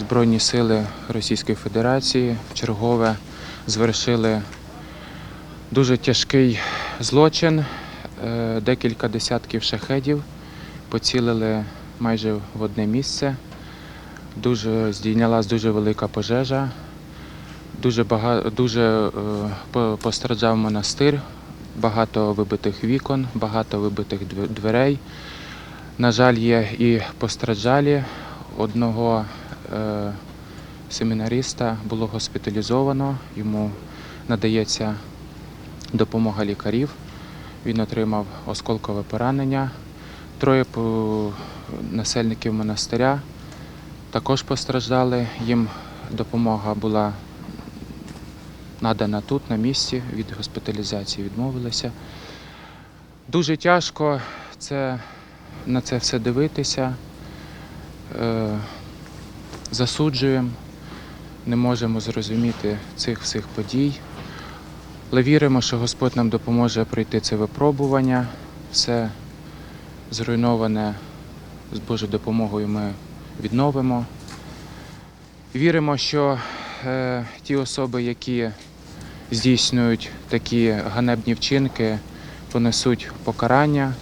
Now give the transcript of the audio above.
Збройні сили Російської Федерації вчергове звершили дуже тяжкий злочин. Е, Декілька десятків шахедів поцілили майже в одне місце. Дуже здійнялась дуже велика пожежа. Дуже багато дуже е, постраждав монастир, багато вибитих вікон, багато вибитих дверей. На жаль, є і постраждалі. Одного семінариста було госпіталізовано, йому надається допомога лікарів. Він отримав осколкове поранення. Троє насельників монастиря також постраждали. Їм допомога була надана тут, на місці, від госпіталізації відмовилися. Дуже тяжко це, на це все дивитися. Засуджуємо, не можемо зрозуміти цих всіх подій. Але віримо, що Господь нам допоможе пройти це випробування. Все зруйноване з Божою допомогою ми відновимо. Віримо, що е, ті особи, які здійснюють такі ганебні вчинки, понесуть покарання